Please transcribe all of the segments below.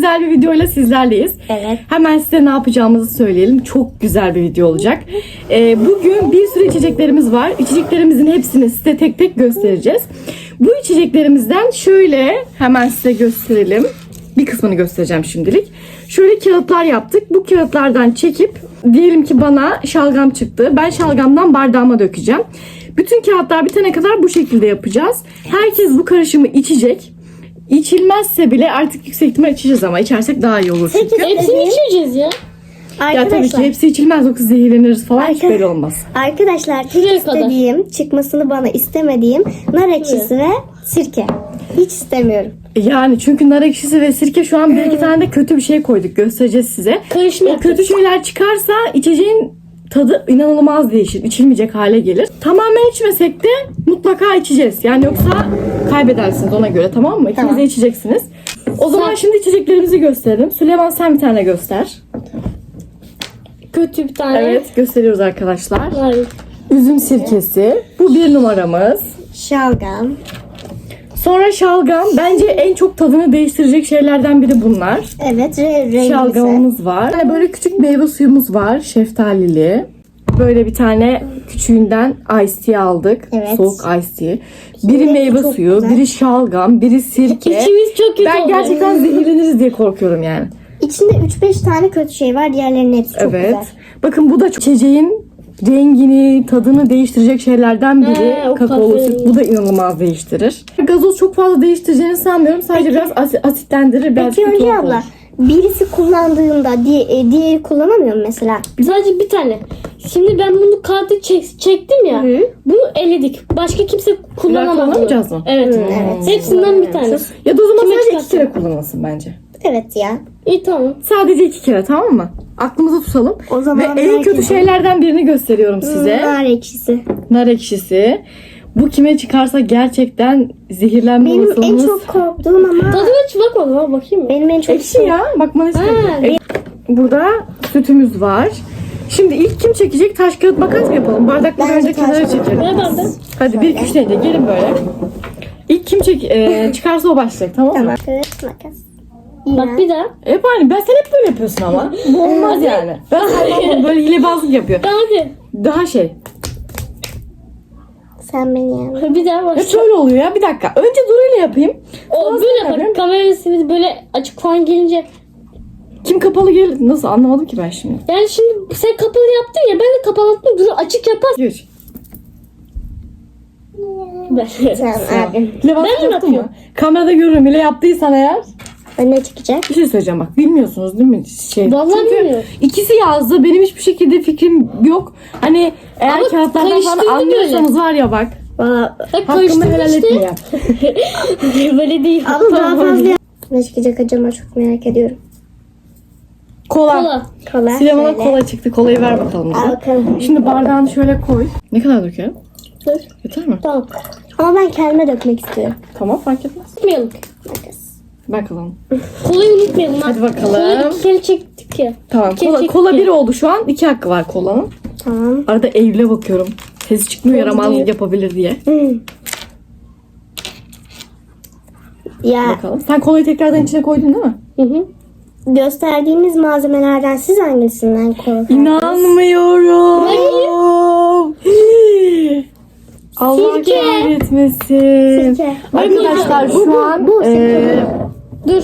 güzel bir videoyla sizlerleyiz. Evet. Hemen size ne yapacağımızı söyleyelim. Çok güzel bir video olacak. Ee, bugün bir sürü içeceklerimiz var. İçeceklerimizin hepsini size tek tek göstereceğiz. Bu içeceklerimizden şöyle hemen size gösterelim. Bir kısmını göstereceğim şimdilik. Şöyle kağıtlar yaptık. Bu kağıtlardan çekip diyelim ki bana şalgam çıktı. Ben şalgamdan bardağıma dökeceğim. Bütün kağıtlar bitene kadar bu şekilde yapacağız. Herkes bu karışımı içecek. İçilmezse bile artık yüksek ihtimal içeceğiz ama içersek daha iyi olur çünkü. Hepsini içeceğiz ya. Ya tabii ki hepsi içilmez yoksa zehirleniriz falan hiç Arka- belli olmaz. arkadaşlar tek Şuraya kadar. istediğim çıkmasını bana istemediğim nar ekşisi ve sirke. Hiç istemiyorum. Yani çünkü nar ekşisi ve sirke şu an bir iki tane de kötü bir şey koyduk göstereceğiz size. Karışma O kötü şeyler çıkarsa içeceğin tadı inanılmaz değişir. İçilmeyecek hale gelir. Tamamen içmesek de mutlaka içeceğiz. Yani yoksa kaybedersiniz ona göre tamam mı? İkiniz Tamam. de içeceksiniz. O zaman şimdi içeceklerimizi gösterelim. Süleyman sen bir tane göster. Kötü bir tane. Evet gösteriyoruz arkadaşlar. Var. Üzüm sirkesi. Bu bir numaramız. Şalgam. Sonra şalgam. Bence en çok tadını değiştirecek şeylerden biri bunlar. Evet re. Şalgamımız var. Yani böyle küçük meyve suyumuz var. Şeftalili. Böyle bir tane küçüğünden ice tea aldık. Evet. Soğuk ice tea. Biri Rengi meyve suyu, güzel. biri şalgam, biri sirke. İçimiz çok kötü ben gerçekten zehirleniriz diye korkuyorum yani. İçinde 3-5 tane kötü şey var. Diğerlerinin hepsi çok evet. güzel. Bakın bu da çok- içeceğin rengini, tadını değiştirecek şeylerden biri. He, o Kakaolu kafein. süt. Bu da inanılmaz değiştirir. Gazoz çok fazla değiştireceğini sanmıyorum. Sadece biraz asi- asitlendirir. Biraz Peki kötü Hülya olur. abla birisi kullandığında di- e, diğeri kullanamıyor mu mesela? Sadece bir tane. Şimdi ben bunu kartı çek- çektim ya. Hı. Bunu eledik. Başka kimse kullanamaz. bunu. kullanamayacağız mı? Evet. evet. Hepsinden bir tane. Ya da o zaman Kime sadece iki çıkarsın? kere kullanılsın bence. Evet ya. İyi tamam. Sadece iki kere tamam mı? Aklımıza tutalım. O zaman Ve en kötü de- şeylerden birini gösteriyorum size. Nar ekşisi. Nar ekşisi. Bu kime çıkarsa gerçekten zehirlenme Benim en olasılığınız... çok korktuğum ama Tadına hiç bakmadım ha bakayım mı? benim en çok Ekşi ya. Bakmanı istedim. Burada sütümüz var. Şimdi ilk kim çekecek? Taş kağıt makas mı yapalım? Bardakları önce taş kenara çekelim. Ne vardı? Hadi bir iki üç deyince gelin böyle. İlk kim çek e, çıkarsa o başlayacak tamam mı? Tamam. Kağıt makas. Bak bir daha. Hep aynı. Ben sen hep böyle yapıyorsun ama. Bu olmaz yani. Ben sana böyle hilebazlık yapıyor. Daha hadi. Daha şey. Sen beni yani. Bir daha bak. Hep şöyle oluyor ya. Bir dakika. Önce Duru ile yapayım. O Sonra böyle yapayım. bak kamerası böyle açık falan gelince. Kim kapalı gel nasıl anlamadım ki ben şimdi. Yani şimdi sen kapalı yaptın ya ben de kapattım. Bunu açık yapar. Geç. Ben. Sen abi. Hile Ben mi yaptın mı? yapıyorum? Kamerada görürüm. Hile yaptıysan eğer. Ne çıkacak? Bir şey söyleyeceğim bak. Bilmiyorsunuz değil mi? Şey, Vallahi Çünkü bilmiyorum. ikisi yazdı. Benim hiçbir şekilde fikrim yok. Hani eğer Ama kağıtlardan falan karıştırdı anlıyorsanız var ya bak. Valla. Bak Hakkımı helal karıştırdı etme işte. ya. böyle değil. Abla daha fazla Ne çıkacak acaba çok merak ediyorum. Kola. Kola. Kola. Şöyle. kola çıktı. Kolayı ver bakalım. bize. Al bakalım. Şimdi bardağını şöyle koy. Ne kadar dökelim? Dur. Yeter mi? Tamam. Ama ben kendime dökmek istiyorum. Tamam fark etmez. Unutmayalım. Makas. Ver kalalım. Kolayı unutmayalım. Hadi Kolayı bakalım. iki kere çektik ya. Tamam. İki Kola, çektik kola ya. bir oldu şu an. İki hakkı var kolanın. Tamam. Arada Eylül'e bakıyorum. Sesi çıkmıyor Oldu yaramazlık yapabilir diye. Hmm. Ya Bakalım. Sen kolayı tekrardan içine koydun değil mi? Hı hı. gösterdiğiniz malzemelerden siz hangisinden korkardınız? İnanmıyorum. Allah Sirke. kahretmesin. Sirke. Arkadaşlar Bu, şu an bu sirke. Dur.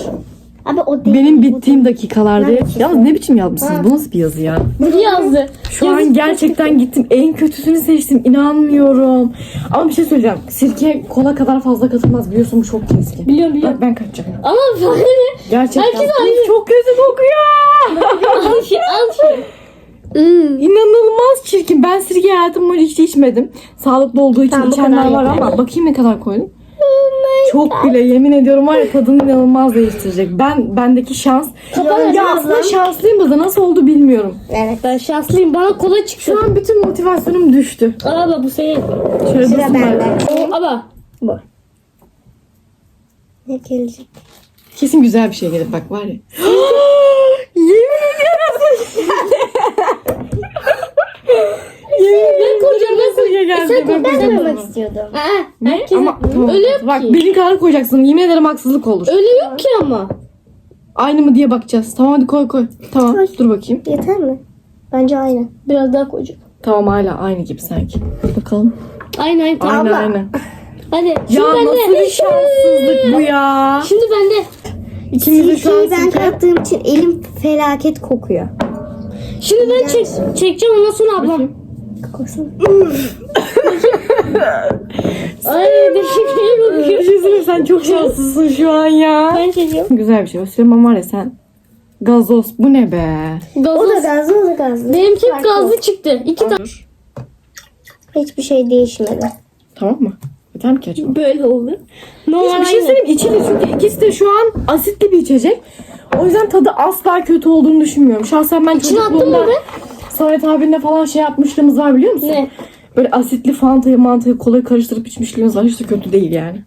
Abi o değil. benim bittiğim dakikalarda. Nerede Yalnız ne biçim yazmışsınız? Bu nasıl bir yazı ya? Bu yazdı. Şu an gerçekten gittim. En kötüsünü seçtim. İnanmıyorum. Ama bir şey söyleyeceğim. Sirke kola kadar fazla katılmaz. Biliyorsun bu çok keskin. Biliyorum biliyorum. Bak ben kaçacağım. Ama böyle Gerçekten. Herkes aynı. Çok kötü kokuyor. al şey al şey. Hmm. İnanılmaz çirkin. Ben sirke hayatım boyunca hiç içmedim. Sağlıklı olduğu için Tamam, bu içenler kadar var yeter. ama bakayım ne kadar koydum. Çok bile yemin ediyorum var ya tadını inanılmaz değiştirecek. Ben bendeki şans. Kapat ya aslında şanslıyım da nasıl oldu bilmiyorum. Evet. Ben şanslıyım. Bana kola çıktı. Şu an bütün motivasyonum düştü. Aa bu senin. Şöyle Sıra dursun bende. ben. O ama. Ne gelecek? Kesin güzel bir şey gelir bak var ya. yemin ediyorum. yemin Ben sirke koyacağım. geldi. sen koy, koyacağım Koymak istiyordum. Aa, Ne? Ama tamam. öyle yok Bak ki. benim kadar koyacaksın. Yemin ederim haksızlık olur. Öyle yok ki ama. Aynı mı diye bakacağız. Tamam hadi koy koy. Tamam Ay. dur bakayım. Yeter mi? Bence aynı. Biraz daha koyacağım. Tamam hala aynı gibi sanki. Bakalım. Aynen aynen. Tamam. Aynen aynen. Hadi. Şimdi Ya bende. nasıl bir şanssızlık bu ya. Şimdi bende. İkimiz de Sirkeyi ben sirke. kattığım için elim felaket kokuyor. Şimdi ben çek, çekeceğim ondan sonra ablam. Ay teşekkür Bir ederim. şey söyleyeyim, sen çok şanslısın şu an ya. Ben çekiyorum. Güzel bir şey. Süleyman var ya sen. Gazoz bu ne be? O da Gazoz. gazlı o da gazlı. Benimki Farklı. gazlı çıktı. İki tane. Hiçbir şey değişmedi. Tamam mı? Yeter mi ki acaba? Böyle oldu. Normal Bir şey aynı. söyleyeyim içili çünkü ikisi de şu an asitli bir içecek. O yüzden tadı asla kötü olduğunu düşünmüyorum. Şahsen ben İçine attın mı çocukluğumda be? Samet abinle falan şey yapmışlığımız var biliyor musun? Ne? Böyle asitli fantayı mantayı kolayı karıştırıp içmişliğimiz var. Hiç de kötü değil yani.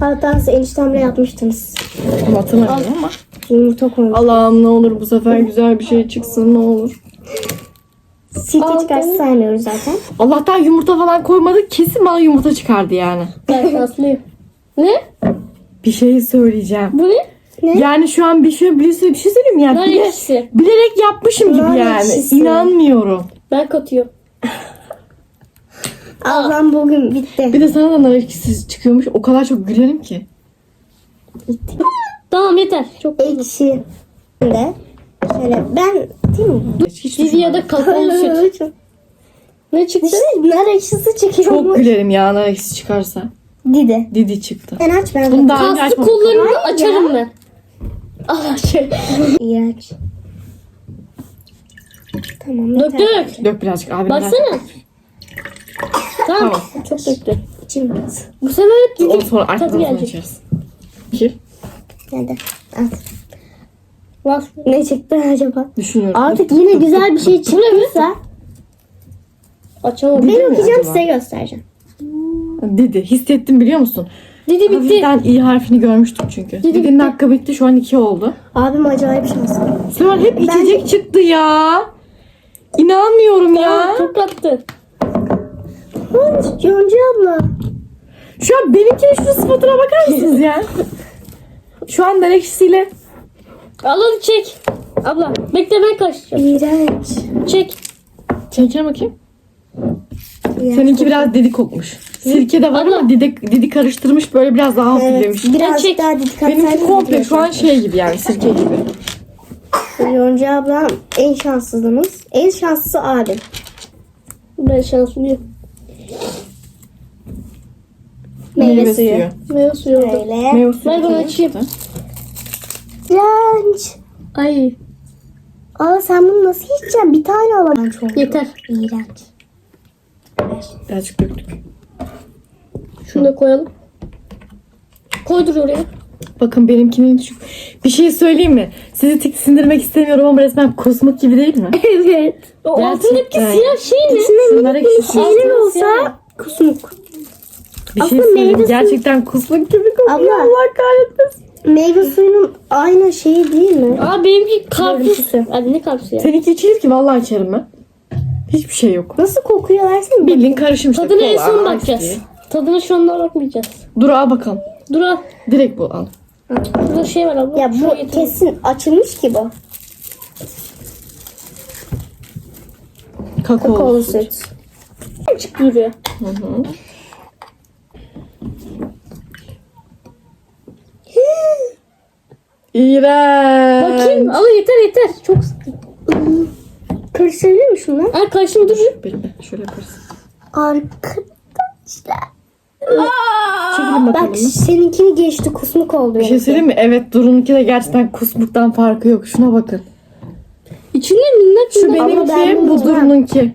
Hatta siz eniştemle yapmıştınız. Tam hatırlamıyorum ama. Yumurta koymuş. Allah'ım ne olur bu sefer güzel bir şey çıksın ne olur. Sirke çıkarsa saymıyoruz zaten. Allah'tan yumurta falan koymadık. Kesin bana yumurta çıkardı yani. Ben şanslıyım. Ne? Bir şey söyleyeceğim. Bu ne? Ne? Yani şu an bir şey, bir şey, bir şey söyleyeyim mi? yani. Nar Bile- ekşisi. bilerek yapmışım gibi Nar yani. ekşisi. İnanmıyorum. Ben katıyorum. Ablam bugün bitti. Bir de sana da nar ekşisi çıkıyormuş. O kadar çok gülerim ki. Tamam yeter. Çok Ekşi de. Şöyle ben değil mi? Hiç Dizi ya da kakaolu süt. Ne çıktı? Düşünsene nar ekşisi. Çok gülerim ya nar ekşisi çıkarsa. Didi. Didi çıktı. Ben aç ben. Bunu daha önce Kaslı açmadık. kollarını da açarım ben. Allah şey. İğrenç. Tamam. yeter. Döktük. Dök birazcık abi. biraz. Baksana. Tamam. Tamam. Çok döktü. İçim bit. Bu sefer hep Onu dedik. sonra Tadı arkadan gelecek. açarız. Kir. Geldi. At. Var. Ne çıktı acaba? Düşünüyorum. Artık yine güzel bir şey çıktıysa Açamadım. ben okuyacağım size göstereceğim. Didi. Hissettim biliyor musun? Didi bitti. Hafiften iyi harfini görmüştük çünkü. Didi Didi'nin bitti. hakkı bitti. Şu an iki oldu. Abim acayip şanslı. Süleyman hep içecek çıktı ya. İnanmıyorum ya. Çok kattı. Yonca abla. Şu an benimkinin şu sıfatına bakar mısınız ya? Şu an nar ekşisiyle Al hadi çek. Abla bekle ben karıştıracağım. İğrenç. Çek. Çekene bakayım. İğrenç. Seninki biraz didi kokmuş. Sirke de var ama didi, didi karıştırmış böyle biraz daha hafiflemiş. Biraz çek. daha dikkat Benimki komple şu an şey gibi yani sirke gibi. Yonca ablam en şanssızımız. En şanslısı abim. Ben şanslıyım. Meyve, suyu. Meyve suyu oldu. Öyle. Meyve suyu Ver bana koymuş açayım. işte. İğrenç. Ay Aa sen bunu nasıl içeceksin? Bir tane alamam. Çok yeter. İğrenç. Birazcık döktük. Şunu da koyalım. Koydur oraya. Bakın benimkinin şu... Bir şey söyleyeyim mi? Sizi tiksindirmek istemiyorum ama resmen kusmuk gibi değil mi? Evet. O altındaki Gerçekten. siyah şey ne? Şunlar ekşisi. Şeyler Altın olsa kusmuk. Bir şey Aslında söyleyeyim. meyve Gerçekten kusmuk gibi kokuyor. Abla. Allah kahretmesin. Meyve suyunun aynı şeyi değil mi? Aa benimki karpuz. Görüntüsü. Hadi ne karpuz ya? Seninki içilir ki vallahi içerim ben. Hiçbir şey yok. Nasıl kokuyor versene. Bildiğin karışım işte. Tadına en son bakacağız. Tadına şu anda bakmayacağız. Dur al bakalım. Dur al. Direkt bu al. Burada şey var abla. Ya Şuraya bu getir. kesin açılmış ki bu. Kakao. Kakaolu süt. Çık duruyor. Hı hı. İğrenç. Bakayım. Ama yeter yeter. Çok sıktı. Karıştırabilir mi şunlar? Ay karşıma dur. Şöyle yaparız. Arkadaşlar. Bakalım. Bak seninkini geçti kusmuk oldu. Bir şey söyleyeyim mi? Evet Duru'nunki de gerçekten kusmuktan farkı yok. Şuna bakın. İçinde minnak Şu minnak. Ama ben benimki, bunu bu Duru'nunki.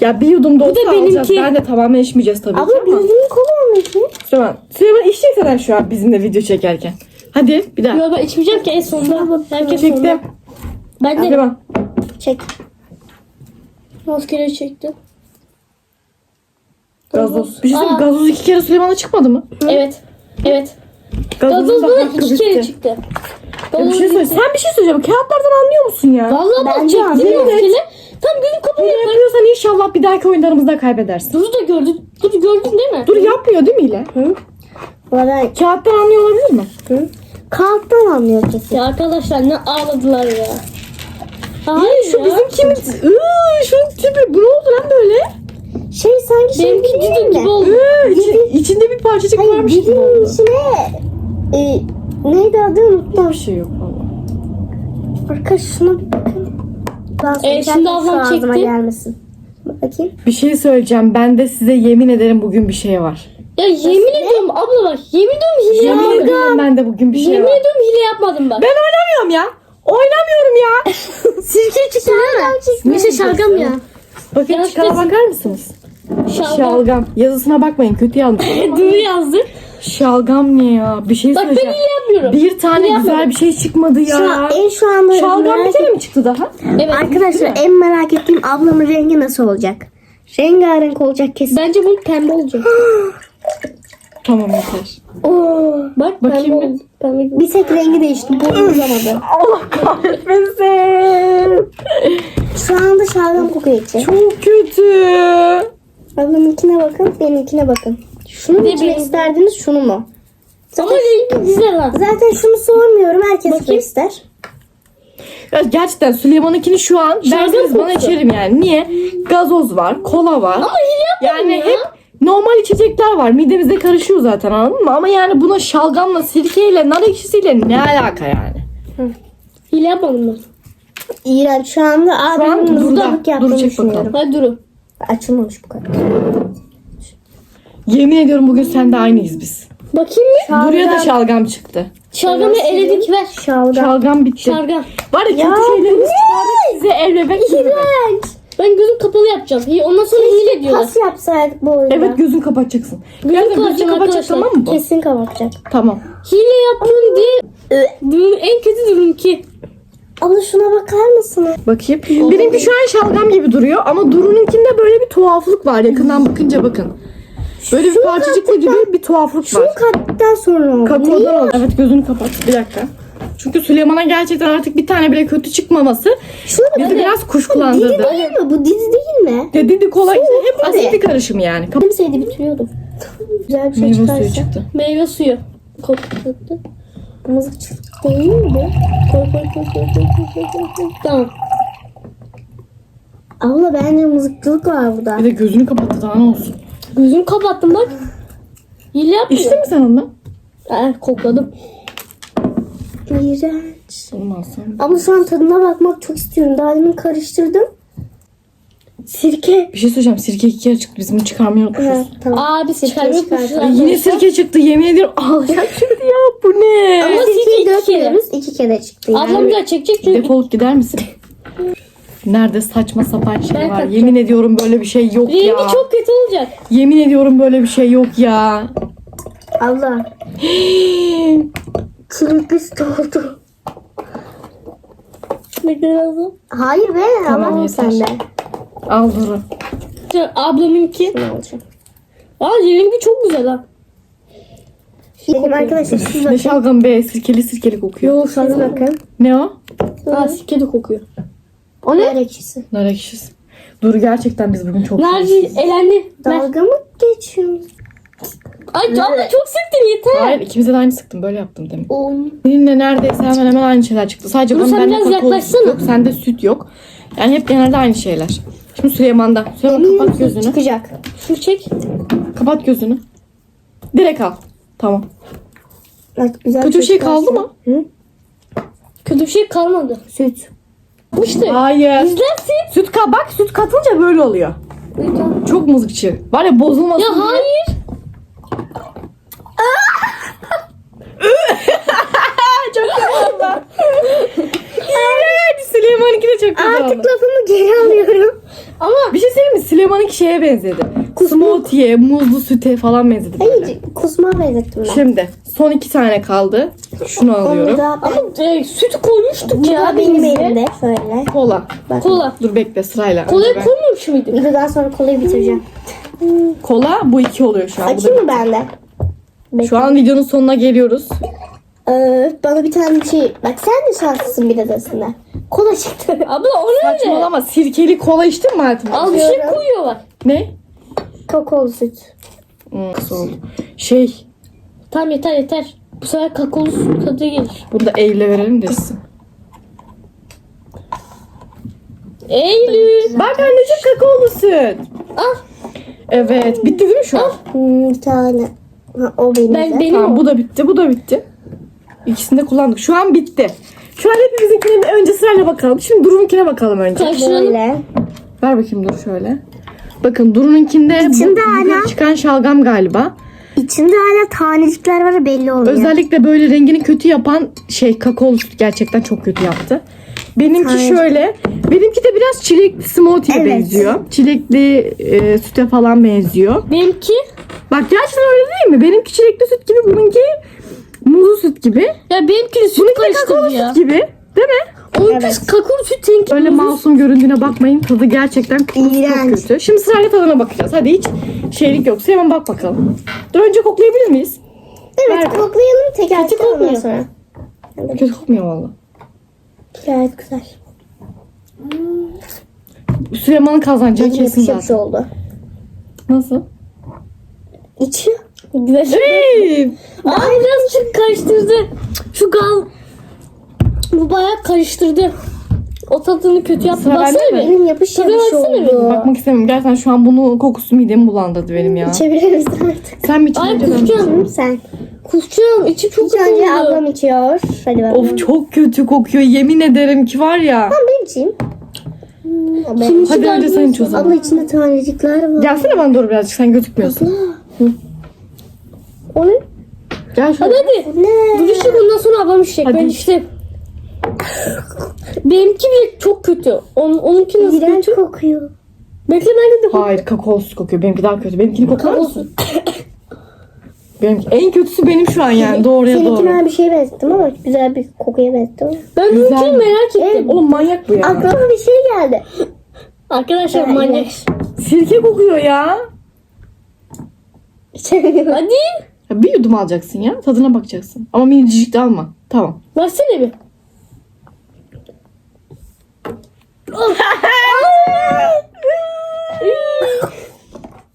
Ya bir yudum da olsa da alacağız. benimki. Ben de tamamen içmeyeceğiz tabii ki Abla ama. bildiğin kola mı ki? Süleyman, Süleyman içecek zaten şu an bizimle video çekerken. Hadi bir daha. Yo ben içmeyeceğim ki en sonunda. Herkes sonunda. Çektim. Ben de Süleyman. Çek. maskeleri çektim. Gazoz. Bir şey söyleyeyim mi? Aa. gazoz iki kere Süleyman'a çıkmadı mı? Evet. Evet. Gazozun Gazoz da bana hakkı iki kere bitti. çıktı. Ya bir şey söyle. Sen bir şey söyleyeceğim. Kağıtlardan anlıyor musun ya? Vallahi bak Bence çektim maskeli. Tam gözüm Bunu kapalı. yapıyorsan inşallah bir dahaki oyunlarımızda kaybedersin. Duru da gördün. Duru gördün değil mi? Dur yapmıyor değil mi ile? Arada Kağıttan anlıyor olabilir mi? Kalktan anlıyor kesin. Ya arkadaşlar ne ağladılar ya. Ay, Hayır şu ya. bizimkinin Iıı, şunun tipi bu ne oldu lan böyle? Şey sanki şey Benimki ciddi mi? gibi oldu. Iıı, içi- içinde bir parçacık Hayır varmış gibi dilin oldu. içine e, neydi adı unuttum. Bir şey yok valla. Arkadaş şuna bir bakın. Ben E, şimdi ablam ağzıma çekti. gelmesin. Bakayım. Bir şey söyleyeceğim. Ben de size yemin ederim bugün bir şey var. Ya yemin ediyorum abla bak. Yemin ediyorum hile Yemin yapmadım. ediyorum ben de bugün bir şey Yemin var. ediyorum hile yapmadım bak. Ben oynamıyorum ya. Oynamıyorum ya. Sirke çıktı değil mi? Neyse şalgam ya. Bakın Ya çıkara işte- bakar mısınız? Şalgam. Şalgam. Yazısına bakmayın kötü yazmış. Dur yazdı. Şalgam ne ya? Bir şey Bak ben söyleyeceğim. hile yapmıyorum. Bir tane güzel yapmadım. bir şey çıkmadı ya. Şu an, en şu anda Şalgam bir merak kere mi çıktı daha? Evet. Arkadaşlar en merak ettiğim ablamın rengi nasıl olacak? Rengarenk olacak kesin. Bence bu pembe olacak. Tamam yeter. Oo. Bak Bakayım pembe bir. oldu. Pembe. Bir tek rengi değişti. Bu uzamadı. Allah kahretmesin. Şu anda şalgam kokuyor içi. Çok kötü. Ablamınkine bakın, benimkine bakın. Şunu mu içmek isterdiniz, şunu mu? Ama rengi güzel ha. Zaten şunu sormuyorum, herkes Bakayım. ister. Ya gerçekten Süleyman'ınkini şu an derseniz bana içerim yani. Niye? Gazoz var, kola var. Ama hile Yani ya. hep normal içecekler var. Midemizde karışıyor zaten anladın mı? Ama yani buna şalgamla, sirkeyle, nar ekşisiyle ne alaka yani? Hile yapmadım ben. İğrenç. Şu anda abimin Dur yaptığını çek düşünüyorum. Hadi durun. Açılmamış bu kadar. Yemin ediyorum bugün seninle aynıyız biz. Bakayım mı? Buraya da şalgam çıktı. Şalgamı eledik ver. Şalgam. Şalgam bitti. Şalgam. Var ya kötü Ya, şeylerimiz bu çıkardık size ev bebek. İğrenç. Ben gözüm kapalı yapacağım. İyi, Ondan sonra hile diyorlar. Pas yapsaydık bu oyunda. Evet gözün kapatacaksın. Gözünü kapatacağım kapatacak arkadaşlar. tamam mı bu? Kesin kapatacak. Tamam. Hile yaptım diye Durun en kötü durum ki. Abla şuna bakar mısınız? Bakayım. Benimki şu an şalgam gibi duruyor ama Duru'nunkinde böyle bir tuhaflık var. Yakından bakınca bakın. Böyle bir parçacıklı gibi bir tuhaflık Şunu var. kattıktan sonra oldu. Kakaodan oldu. Evet gözünü kapat. Bir dakika. Çünkü Süleyman'a gerçekten artık bir tane bile kötü çıkmaması Şuna bizi biraz Dizi kuşkulandırdı. değil mi? Bu dizi değil mi? Ya dedi kolay hep Hadi. asitli karışım yani. Kap- Kimseydi bitiriyordum. Güzel bir şey Meyve suyu çıkarsa. çıktı. Meyve suyu. Koktu. Mızık çıktı değil mi bu? Koy koy koy koy koy koy koy koy. Tamam. Abla bence mızıkçılık var burada. Bir de gözünü kapattı daha ne olsun. Gözümü kapattım bak. Hile yapmıyor. İçtin mi sen ondan? Ha, kokladım. İğrenç. Oğlum alsam. Ama şu an tadına bakmak çok istiyorum. Daha demin karıştırdım. Sirke. Bir şey söyleyeceğim. Sirke iki kere çıktı. Biz bunu çıkarmayı unutmuşuz. tamam. Aa biz Sirke Ay, yine sirke çıktı. Yemin ediyorum ağlayacağım. Bu ne? Ama sirkeyi iki dökmüyoruz. İki kere çıktı yani. Ablam da çekecek çünkü. Defolup gider misin? Nerede saçma sapan şey Ben var. kaçacağım. Yemin ediyorum böyle bir şey yok Rengi ya. çok kötü olacak. Yemin ediyorum böyle bir şey yok ya. Allah. Çilekli süt oldu. Ne lazım? Hayır be. Tamam, Tamam yeter. sende. Al Duru. Ablamınki. Ne olacak? Aa rengi çok güzel ha. Dedim arkadaşlar siz Ne bakın. şalgam be sirkeli sirkeli kokuyor. Yok Siz bakın. Ne o? Aa sirke de kokuyor. O ne? ekşisi. Nar ekşisi. Duru gerçekten biz bugün çok Nerede elendi? Ver. Dalga mı geçiyorsun? Ay abla çok sıktın yeter. Hayır ikimize de aynı sıktım. Böyle yaptım demin. Oğlum. Seninle neredeyse hemen hemen aynı şeyler çıktı. Sadece onun sen bende biraz kakaolu süt yaklaşsana. yok. Sende süt yok. Yani hep genelde aynı şeyler. Şimdi Süleyman'da. Süleyman kapat gözünü. Çıkacak. Şunu çek. Kapat gözünü. Direkt al. Tamam. Bak, güzel Kötü bir şey çıkarsın. kaldı mı? Hı? Kötü bir şey kalmadı. Süt. İşte. Hayır. İzlersin. Süt ka bak süt katınca böyle oluyor. Çok mızıkçı. Var ya bozulmasın Ya diye. hayır. çok kötü oldu. İğrenç. Süleyman'ınki de çok kötü Artık oldu. lafımı geri alıyorum. Ama Bir şey söyleyeyim mi? Süleyman'ınki şeye benzedi. Smoothie'ye, muzlu süte falan benzedi. Kusma benzettim ben. Şimdi son iki tane kaldı. Şunu alıyorum. da ama e, sütü koymuştuk bu ya da benim elimde. Şöyle. Kola. Bak. Kola. Dur bekle sırayla. Kolayı Önce ben- koymamış mıydık? Videodan sonra kolayı bitireceğim. Kola bu iki oluyor şu an. Bu da- Açayım mı ben de? Şu an videonun sonuna geliyoruz. Ee, bana bir tane bir şey... Bak sen de şanslısın biraz aslında. Kola çıktı. Abla o ne? Saçmalama sirkeli kola içtin mi hayatım? Al bir şey koyuyorlar. Ne? Kakaolu süt. Kısa oldu. Şey Tamam yeter yeter. Bu sefer kakaolu su tadı gelir. Bunu da Eylül'e verelim desin. Eylül. Bak anneciğim kakaolu süt. Al. Evet. Bitti değil mi şu an? Bir tane. Ha, o benim. Ben de. benim Tamam bu da bitti. Bu da bitti. İkisini de kullandık. Şu an bitti. Şu an hepimizinkine önce sırayla bakalım. Şimdi Duru'nunkine bakalım önce. Böyle. Ver bakayım Dur şöyle. Bakın Duru'nunkinde bu İçinde yukarı hala- çıkan şalgam galiba. İçinde hala tanecikler var belli olmuyor. Özellikle böyle rengini kötü yapan şey kakaolu süt gerçekten çok kötü yaptı. Benimki Aynen. şöyle. Benimki de biraz çilekli smoothie'ye Evet. benziyor. Çilekli e, süte falan benziyor. Benimki Bak gerçekten öyle değil mi? Benimki çilekli süt gibi, bununki muzlu süt gibi. ya benimki de süt Bununki kakaolu karıştırdı ya. süt gibi. Değil mi? Onunki Evet. kakaolu süt seninki Öyle masum göründüğüne bakmayın. Tadı gerçekten çok kötü. Şimdi sırayla tadına bakacağız. Hadi hiç şeylik yoksa hemen bak bakalım. Dur önce koklayabilir miyiz? Evet Ver. koklayalım teker Kötü kokmuyor. sonra. Kötü kokmuyor valla. Gayet güzel. Süleyman'ın kazanacağı kesin zaten. oldu. Nasıl? İçiyor. Güzel. Hey! Aa birazcık karıştırdı. Şu gal bu bayağı karıştırdı. O tadını kötü yaptı. Sıra bende Baksana mi? bir. Elim yapış Tadı yapış bir. oldu. Bakmak istemiyorum. Gerçekten şu an bunu kokusu midemi bulandırdı benim ya. İçebiliriz artık. Sen mi içtin Ay önce ben mi kusacağım. içeyim? Sen. Kusacağım. İçim çok İlk kötü önce oldu. ablam içiyor. Hadi bakalım. Of çok kötü kokuyor. Yemin ederim ki var ya. Ben içeyim. Hmm, Şimdi- Hadi önce sen iç o Abla zaman. içinde tanecikler var. Gelsene bana doğru birazcık. Sen gözükmüyorsun. O ne? Gel Hadi şöyle. hadi. Ne? Dur işte bundan sonra ablam içecek. Hadi Ben iç. Benimki bile çok kötü. On, onunki nasıl İğrenç kötü? kokuyor. Bekle ben de Hayır kakao süt kokuyor. Benimki daha kötü. Benimkini kokar mısın? Benimki en kötüsü benim şu an yani. Doğruya Seninkine doğru. ben bir şeye benzettim ama güzel bir kokuya benzettim. Ben Güzel mi? merak ettim. Evet. Oğlum manyak bu ya. Aklıma bir şey geldi. Arkadaşlar Ben manyak. Sirke kokuyor ya. Hadi. Ya Bir yudum alacaksın ya. Tadına bakacaksın. Ama minicik de alma. Tamam. Versene bir.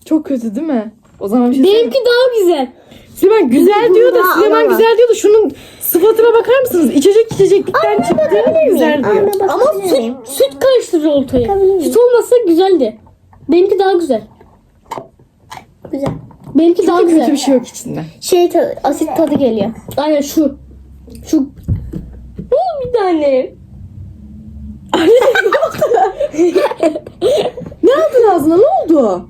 Çok kötü değil mi? O zaman bir şey söyleyeyim. Benimki daha güzel. Süleyman güzel diyor da Süleyman güzel diyor da şunun sıfatına bakar mısınız? İçecek içeceklikten çıktı. Güzel diyor. Anne. Ama süt, süt karıştırır ortaya. Bakabilir miyim? Süt olmasa güzeldi. Benimki daha güzel. Güzel. Benimki daha Kötü güzel. bir şey yok içinde. Şey tadı, asit tadı geliyor. Aynen şu. Şu. Oo, bir tane. Ne yaptın ağzına? Ne oldu?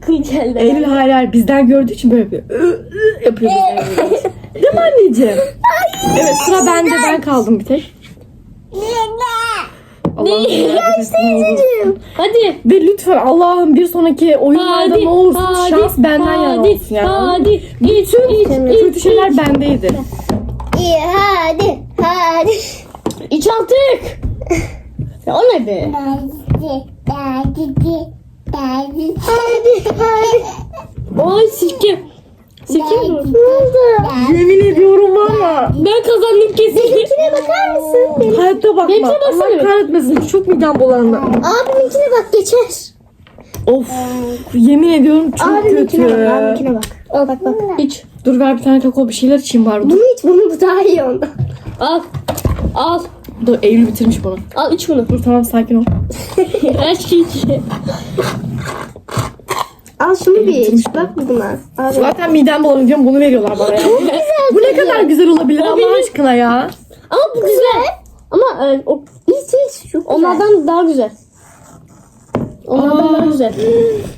Kıl geldi. Eylül hayır hayır bizden gördüğü için böyle yapıyor. Ü, ü yapıyor bizden gördüğü için. Değil mi anneciğim? Evet sıra bende ben kaldım bir tek. Allah'ım yarabbim. Hadi. Ve lütfen Allah'ım bir sonraki oyunlarda Hadi. ne olursun hadi, şans benden yana hadi, olsun ya. Hadi. İç, iç, iç, Kötü şeyler bendeydi. İyi hadi. Hadi. İç artık. Ya o ne be? Hadi. Hadi. Ay sirke. Sirke mi? Ne oldu? Yemin ediyorum var ya. Ben kazandım kesin. Benimkine bakar mısın? Benim... Hayatta bakma. Benimkine baksana Allah kahretmesin. Çok midem bulandı. Abiminkine bak geçer. Of. Yemin ediyorum çok Abiminkine kötü. bak. Abiminkine bak. Al Bak bak. İç. Dur ver bir tane kakao bir şeyler içeyim bari. Dur, Bunu iç bunu bu daha iyi ondan. Al. Al. Dur Eylül bitirmiş bunu. Al iç bunu. Dur tamam sakin ol. Her şey iç. Al şunu bir iç. Bak buna. Abi. Zaten midem bulanıyor diyorum bunu veriyorlar bana ya. Bu ne kadar güzel olabilir Allah aşkına ya. Ama bu güzel. Ama e, o, İç iç. Çok güzel. onlardan daha güzel. Onlardan Aa. daha güzel.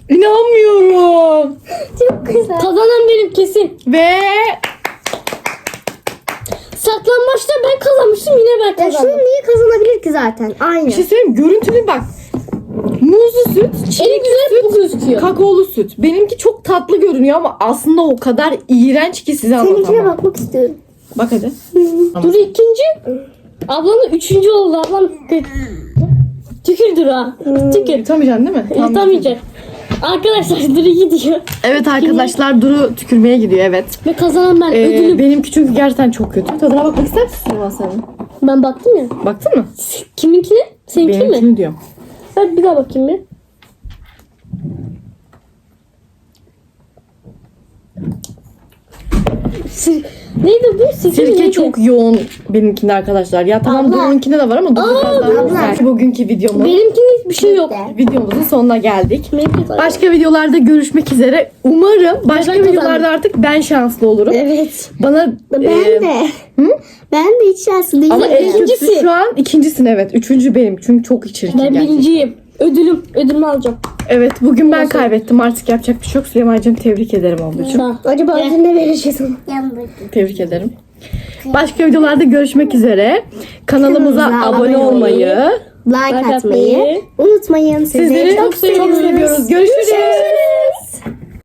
İnanmıyorum. Çok güzel. Kazanan benim kesin. Ve Saklanmaçta ben kazanmıştım yine ben Ya şunu kazandım. niye kazanabilir ki zaten? Aynı. bir şey söyleyeyim mi? görüntülü bak. Muzlu süt, En çilekli güzel bu gözüküyor. kakaolu süt. Benimki çok tatlı görünüyor ama aslında o kadar iğrenç ki size Seninkine anlatamam. bakmak istiyorum. Bak hadi. Dur ikinci. Ablanın üçüncü oldu. Ablam tükür dur ha. Tükür. Yutamayacaksın değil mi? Tamam. Yutamayacak. Arkadaşlar Duru gidiyor. Evet arkadaşlar Duru tükürmeye gidiyor evet. Ve kazanan ben Ee, ödülüm. benimki çünkü gerçekten çok kötü. Tadına bakmak ister misin Süleyman senin? Ben baktım ya. Baktın mı? Kiminkine? Seninki mi? Benimkini diyorum. Ben bir daha bakayım bir. Sir- neydi bu? Sirke, Sirke neydi? çok yoğun benimkinde arkadaşlar. Ya tamam Abla. De var ama Doruk biraz daha güzel. Bugünkü videomuz. Benimkinde hiçbir şey yok. Videomuzun sonuna geldik. Başka videolarda görüşmek üzere. Umarım başka Ben videolarda artık ben şanslı olurum. Evet. Bana Ben e, de. Ben de hiç şanslı değilim. ama en İkincisi. kötüsü şu an ikincisin evet. Üçüncü benim çünkü çok çirkin Ben gerçekten. birinciyim. Ödülüm. Ödülümü alacağım. Evet bugün ben kaybettim artık yapacak bir şey yok. Süleyman'cığım tebrik ederim ablacığım. Acaba ödül ne vereceğiz ona? Tebrik ederim. Başka videolarda görüşmek üzere. Kanalımıza abone olmayı. Like atmayı atmayı unutmayın. Sizleri, çok seviyoruz. Görüşürüz.